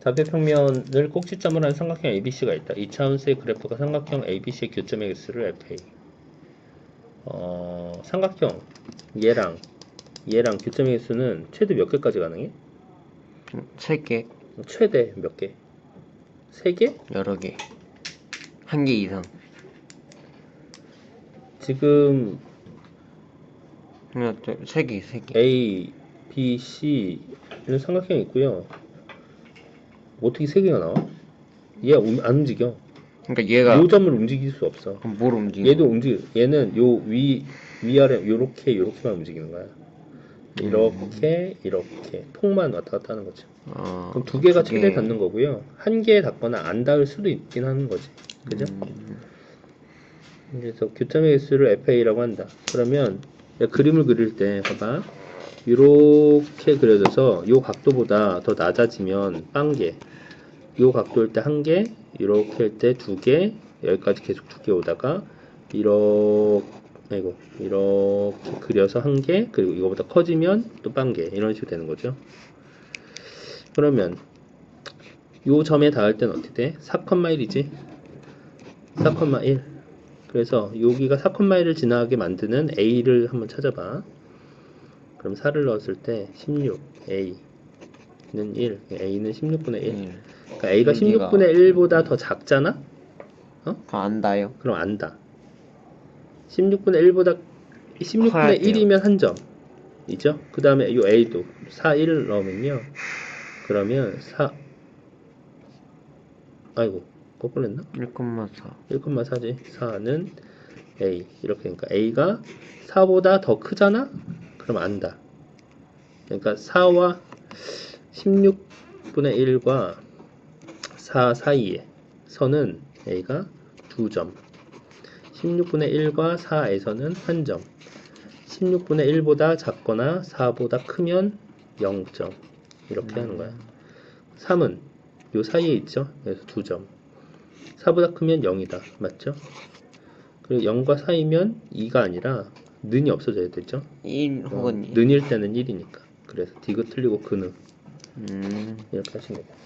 좌표평면을 꼭지점으로 한 삼각형 ABC가 있다. 이 차원수의 그래프가 삼각형 ABC의 교점의 개수를 FA. 어, 삼각형 얘랑 얘랑 교점의 개수는 최대 몇 개까지 가능해? 세 개, 최대 몇 개? 세 개? 여러 개. 한 개 이상. 지금 하나, 둘, 세 개, 세 개. A, B, C는 삼각형이 있고요. 어떻게 세 개가 나와? 움- 안 움직여. 그러니까 얘가 요 점을 움직일 수 없어. 그럼 뭘 움직여? 얘도 움직. 얘는 요 위 위아래 요렇게 요렇게만 움직이는 거야. 이렇게 이렇게 폭만 왔다 갔다 하는 거죠. 어, 그럼 두 개가 두 최대 개. 닿는 거고요. 한 개에 닿거나 안 닿을 수도 있긴 하는 거지. 그죠? 음, 그래서 교점의 개수를 FA라고 한다. 그러면 그림을 그릴 때 봐봐. 이렇게 그려져서 요 각도보다 더 낮아지면 빵개. 요 각도일 때 한 개, 이렇게 할 때 두 개, 여기까지 계속 두 개 오다가 이렇게 아이고 이렇게 그려서 한 개, 그리고 이거보다 커지면 또 빵개 이런 식으로 되는 거죠. 그러면 요 점에 닿을 때는 어떻게 돼? 4,1이지? 4,1 그래서 여기가 4,1을 지나게 만드는 A를 한번 찾아봐. 그럼 4를 넣었을 때 16, A는 1, A는 16분의 1. 일. 그러니까 A가 여기가- 16분의 1보다 더 작잖아? 아, 안다요? 그럼 안다. 16분의 1보다 커야 16분의 돼요. 1이면 한 점. 이죠? 그 다음에 이 A도 4, 1을 넣으면요. 그러면 4 아이고 거꾸로 했나? 1,4. 1,4지. 4는 A. 이렇게 되니까 A가 4보다 더 크잖아? 그럼 안다. 그러니까 4와 16분의 1과 4 사이에 선은 A가 2점. 16분의 1과 4에서는 1점. 16분의 1보다 작거나 4보다 크면 0점. 이렇게 하는 거야. 3은 요 사이에 있죠? 그래서 2점. 4보다 크면 0이다. 맞죠? 그리고 0과 4이면 2가 아니라 는이 없어져야 되죠? 1 혹은 어, 2. 는일 때는 1이니까. 그래서 디귿 틀리고 근은 음. 이렇게 하시면 돼요.